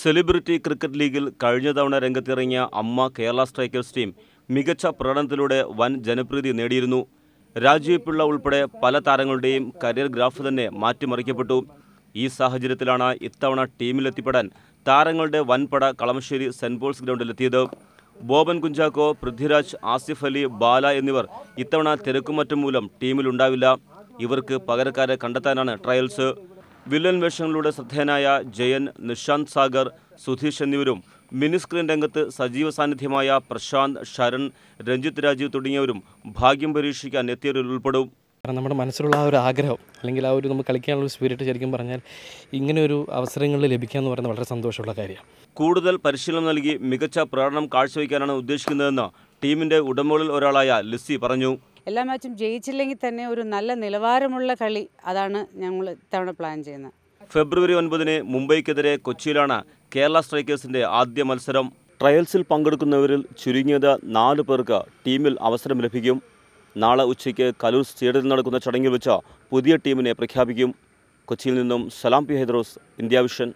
Celebrity cricket ലീഗിൽ കഴിഞ്ഞ തവണ രംഗത്തിറങ്ങിയ അമ്മ കേരള സ്ട്രൈക്കേഴ്സ് ടീം മികച്ച പ്രകടനത്തിലൂടെ വൻ ജനപ്രീതി നേടിയിരുന്നു. രാജീവ് പിള്ള ഉൾപ്പെടെ പല താരങ്ങളുടെയും കരിയർ ഗ്രാഫ് തന്നെ മാറ്റിമറിക്കപ്പെട്ടു. ഈ സാഹചര്യത്തിലാണ് ഇത്തവണ ടീമിലെത്തിപ്പെടാൻ താരങ്ങളുടെ വൻപട കളമശ്ശേരി സെന്റ് പോൾസ് ഗ്രൗണ്ടിലെത്തിയത്. ബോബൻ കുഞ്ചാക്കോ പൃഥ്വിരാജ് ആസിഫ് അലി ബാല എന്നിവർ ഇത്തവണ തിരക്കുമറ്റം മൂലം ടീമിലുണ്ടാവില്ല. ഇവർക്ക് പകരക്കാരെ കണ്ടെത്താനാണ് ട്രയൽസ്. വില്ലൻ വേഷങ്ങളിലൂടെ ശ്രദ്ധേയനായ ജയൻ നിഷാന്ത് സാഗർ സുധീഷ് എന്നിവരും മിനിസ്ക്രീൻ രംഗത്ത് സജീവ സാന്നിധ്യമായ പ്രശാന്ത് ശരൺ രഞ്ജിത്ത് രാജീവ് തുടങ്ങിയവരും ഭാഗ്യം പരീക്ഷിക്കാൻ എത്തിയവരിൽ ഉൾപ്പെടും. കാരണം നമ്മുടെ മനസ്സിലുള്ള ആ ഒരു ആഗ്രഹം അല്ലെങ്കിൽ ആ ഒരു നമുക്ക് കളിക്കാനുള്ള സ്പിരിറ്റ് ശരിക്കും പറഞ്ഞാൽ ഇങ്ങനെ ഒരു അവസരങ്ങൾ ലഭിക്കുക എന്ന് പറയുന്നത് വളരെ സന്തോഷമുള്ള കാര്യമാണ്. കൂടുതൽ പരിശീലനം നൽകി മികച്ച പ്രകടനം കാഴ്ചവെക്കാനാണ് ഉദ്ദേശിക്കുന്നതെന്ന് ടീമിന്റെ ഉടമകളിൽ ഒരാളായ ലിസി പറഞ്ഞു. എല്ലാ മാച്ചും ജയിച്ചില്ലെങ്കിൽ തന്നെ ഒരു നല്ല നിലവാരമുള്ള കളി അതാണ് ഞങ്ങൾ ഇത്തവണ പ്ലാൻ ചെയ്യുന്നത്. ഫെബ്രുവരി ഒൻപതിന് മുംബൈക്കെതിരെ കൊച്ചിയിലാണ് കേരള സ്ട്രൈക്കേഴ്സിന്റെ ആദ്യ മത്സരം. ട്രയൽസിൽ പങ്കെടുക്കുന്നവരിൽ ചുരുങ്ങിയത് നാല് പേർക്ക് ടീമിൽ അവസരം ലഭിക്കും. നാളെ ഉച്ചയ്ക്ക് കലൂർ സ്റ്റേഡിയത്തിൽ നടക്കുന്ന ചടങ്ങിൽ വെച്ച് പുതിയ ടീമിനെ പ്രഖ്യാപിക്കും. കൊച്ചിയിൽ നിന്നും Salam P Haidros India Vision.